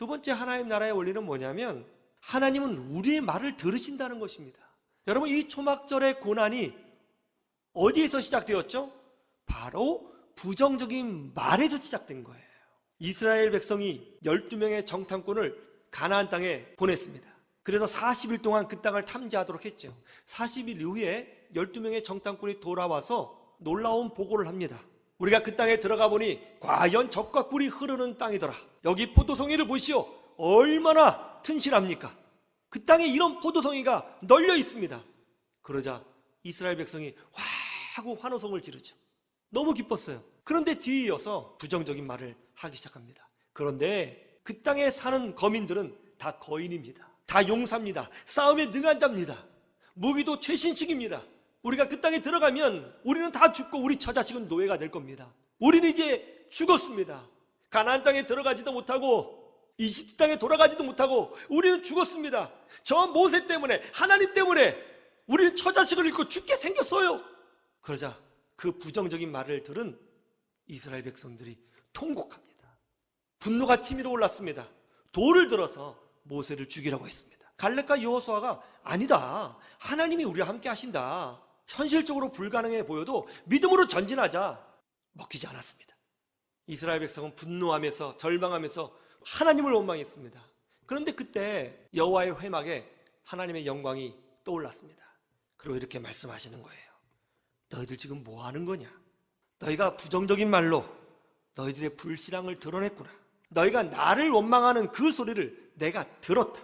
두 번째 하나님 나라의 원리는 뭐냐면 하나님은 우리의 말을 들으신다는 것입니다. 여러분 이 초막절의 고난이 어디에서 시작되었죠? 바로 부정적인 말에서 시작된 거예요. 이스라엘 백성이 12명의 정탐꾼을 가나안 땅에 보냈습니다. 그래서 40일 동안 그 땅을 탐지하도록 했죠. 40일 이후에 12명의 정탐꾼이 돌아와서 놀라운 보고를 합니다. 우리가 그 땅에 들어가 보니 과연 적과 꿀이 흐르는 땅이더라. 여기 포도송이를 보시오. 얼마나 튼실합니까? 그 땅에 이런 포도송이가 널려 있습니다. 그러자 이스라엘 백성이 와 하고 환호성을 지르죠. 너무 기뻤어요. 그런데 뒤에 이어서 부정적인 말을 하기 시작합니다. 그런데 그 땅에 사는 거민들은 다 거인입니다. 다 용사입니다. 싸움에 능한 자입니다. 무기도 최신식입니다. 우리가 그 땅에 들어가면 우리는 다 죽고 우리 처자식은 노예가 될 겁니다. 우리는 이제 죽었습니다. 가나안 땅에 들어가지도 못하고 이집트 땅에 돌아가지도 못하고 우리는 죽었습니다. 저 모세 때문에 하나님 때문에 우리는 처자식을 잃고 죽게 생겼어요. 그러자 그 부정적인 말을 들은 이스라엘 백성들이 통곡합니다. 분노가 치밀어 올랐습니다. 돌을 들어서 모세를 죽이라고 했습니다. 갈렙과 여호수아가 아니다. 하나님이 우리와 함께 하신다. 현실적으로 불가능해 보여도 믿음으로 전진하자. 먹히지 않았습니다. 이스라엘 백성은 분노하면서 절망하면서 하나님을 원망했습니다. 그런데 그때 여호와의 회막에 하나님의 영광이 떠올랐습니다. 그리고 이렇게 말씀하시는 거예요. 너희들 지금 뭐 하는 거냐? 너희가 부정적인 말로 너희들의 불신앙을 드러냈구나. 너희가 나를 원망하는 그 소리를 내가 들었다.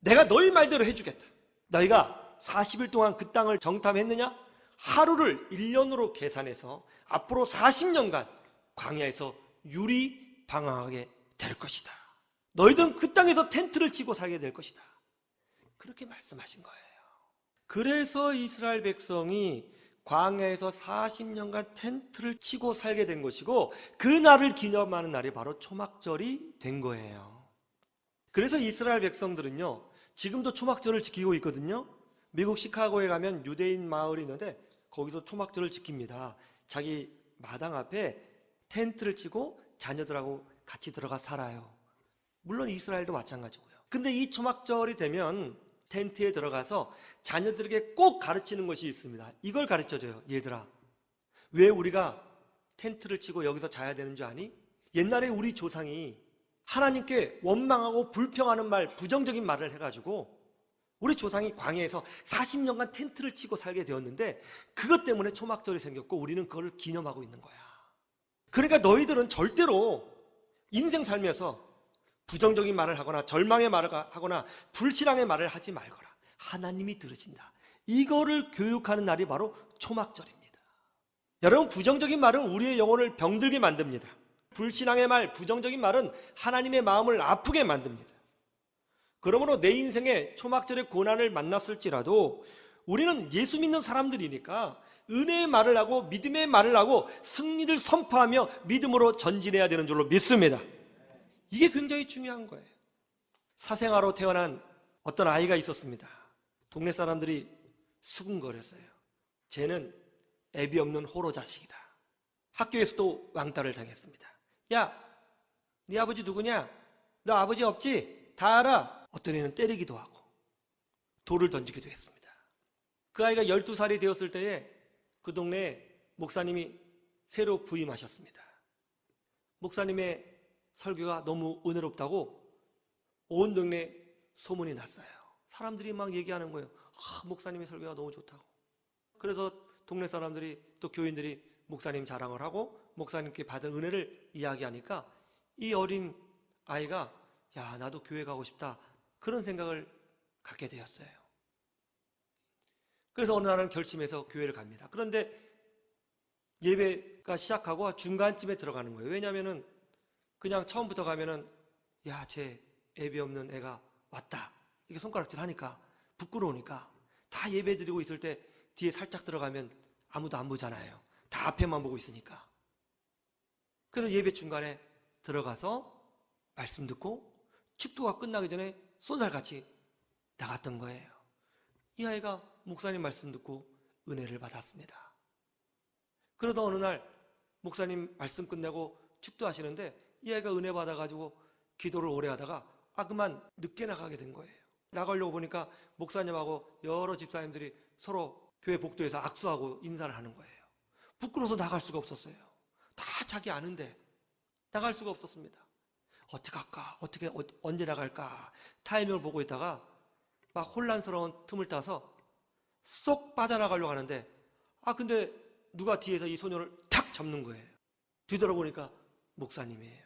내가 너희 말대로 해주겠다. 너희가 40일 동안 그 땅을 정탐했느냐? 하루를 1년으로 계산해서 앞으로 40년간 광야에서 유리 방황하게 될 것이다. 너희들은 그 땅에서 텐트를 치고 살게 될 것이다. 그렇게 말씀하신 거예요. 그래서 이스라엘 백성이 광야에서 40년간 텐트를 치고 살게 된 것이고 그 날을 기념하는 날이 바로 초막절이 된 거예요. 그래서 이스라엘 백성들은요. 지금도 초막절을 지키고 있거든요. 미국 시카고에 가면 유대인 마을이 있는데 거기도 초막절을 지킵니다. 자기 마당 앞에 텐트를 치고 자녀들하고 같이 들어가 살아요. 물론 이스라엘도 마찬가지고요. 근데 이 초막절이 되면 텐트에 들어가서 자녀들에게 꼭 가르치는 것이 있습니다. 이걸 가르쳐줘요. 얘들아. 왜 우리가 텐트를 치고 여기서 자야 되는 줄 아니? 옛날에 우리 조상이 하나님께 원망하고 불평하는 말, 부정적인 말을 해가지고 우리 조상이 광야에서 40년간 텐트를 치고 살게 되었는데 그것 때문에 초막절이 생겼고 우리는 그걸 기념하고 있는 거야. 그러니까 너희들은 절대로 인생 살면서 부정적인 말을 하거나 절망의 말을 하거나 불신앙의 말을 하지 말거라. 하나님이 들으신다. 이거를 교육하는 날이 바로 초막절입니다. 여러분 부정적인 말은 우리의 영혼을 병들게 만듭니다. 불신앙의 말, 부정적인 말은 하나님의 마음을 아프게 만듭니다. 그러므로 내 인생에 초막절의 고난을 만났을지라도 우리는 예수 믿는 사람들이니까 은혜의 말을 하고 믿음의 말을 하고 승리를 선포하며 믿음으로 전진해야 되는 줄로 믿습니다. 이게 굉장히 중요한 거예요. 사생아로 태어난 어떤 아이가 있었습니다. 동네 사람들이 수군거렸어요. 쟤는 애비 없는 호로 자식이다. 학교에서도 왕따를 당했습니다. 야, 네 아버지 누구냐? 너 아버지 없지? 다 알아. 어떤 애는 때리기도 하고 돌을 던지기도 했습니다. 그 아이가 12살이 되었을 때에 그 동네에 목사님이 새로 부임하셨습니다. 목사님의 설교가 너무 은혜롭다고 온 동네 소문이 났어요. 사람들이 막 얘기하는 거예요. 아, 목사님의 설교가 너무 좋다고. 그래서 동네 사람들이 또 교인들이 목사님 자랑을 하고 목사님께 받은 은혜를 이야기하니까 이 어린 아이가 야, 나도 교회 가고 싶다. 그런 생각을 갖게 되었어요. 그래서 어느 날은 결심해서 교회를 갑니다. 그런데 예배가 시작하고 중간쯤에 들어가는 거예요. 왜냐하면은 그냥 처음부터 가면은 야, 쟤 애비 없는 애가 왔다. 이게 손가락질 하니까 부끄러우니까 다 예배 드리고 있을 때 뒤에 살짝 들어가면 아무도 안 보잖아요. 다 앞에만 보고 있으니까. 그래서 예배 중간에 들어가서 말씀 듣고 축도가 끝나기 전에 쏜살같이 나갔던 거예요. 이 아이가 목사님 말씀 듣고 은혜를 받았습니다. 그러다 어느 날 목사님 말씀 끝내고 축도하시는데 이 아이가 은혜 받아가지고 기도를 오래 하다가 아 그만 늦게 나가게 된 거예요. 나가려고 보니까 목사님하고 여러 집사님들이 서로 교회 복도에서 악수하고 인사를 하는 거예요. 부끄러워서 나갈 수가 없었어요. 다 자기 아는데 나갈 수가 없었습니다. 어떻게 할까? 어떻게 어- 언제 나갈까? 타이밍을 보고 있다가 막 혼란스러운 틈을 따서 쏙 빠져나가려고 하는데 아 근데 누가 뒤에서 이 소녀를 탁 잡는 거예요. 뒤돌아보니까 목사님이에요.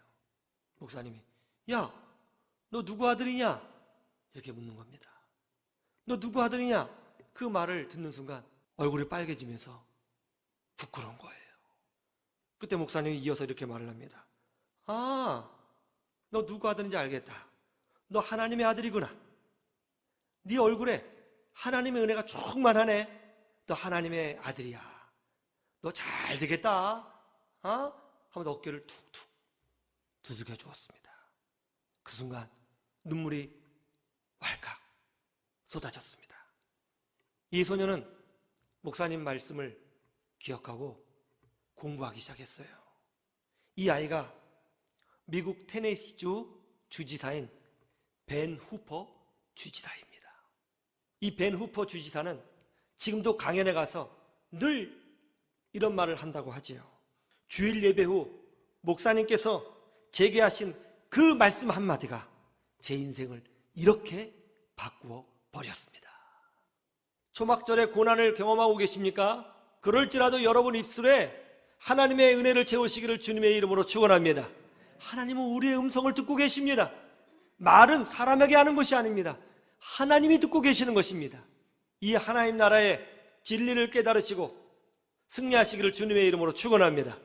목사님이 야, 너 누구 아들이냐? 이렇게 묻는 겁니다. 너 누구 아들이냐? 그 말을 듣는 순간 얼굴이 빨개지면서 부끄러운 거예요. 그때 목사님이 이어서 이렇게 말을 합니다. 아, 너 누구 아들인지 알겠다. 너 하나님의 아들이구나. 네 얼굴에 하나님의 은혜가 충만하네. 너 하나님의 아들이야. 너 잘 되겠다. 어? 하면서 어깨를 툭툭 두들겨 주었습니다. 그 순간 눈물이 왈칵 쏟아졌습니다. 이 소녀는 목사님 말씀을 기억하고 공부하기 시작했어요. 이 아이가 미국 테네시주 주지사인 벤 후퍼 주지사입니다. 이 벤 후퍼 주지사는 지금도 강연에 가서 늘 이런 말을 한다고 하지요. 주일 예배 후 목사님께서 제게 하신 그 말씀 한마디가 제 인생을 이렇게 바꾸어 버렸습니다. 초막절의 고난을 경험하고 계십니까? 그럴지라도 여러분 입술에 하나님의 은혜를 채우시기를 주님의 이름으로 축원합니다. 하나님은 우리의 음성을 듣고 계십니다. 말은 사람에게 하는 것이 아닙니다. 하나님이 듣고 계시는 것입니다. 이 하나님 나라의 진리를 깨달으시고 승리하시기를 주님의 이름으로 축원합니다.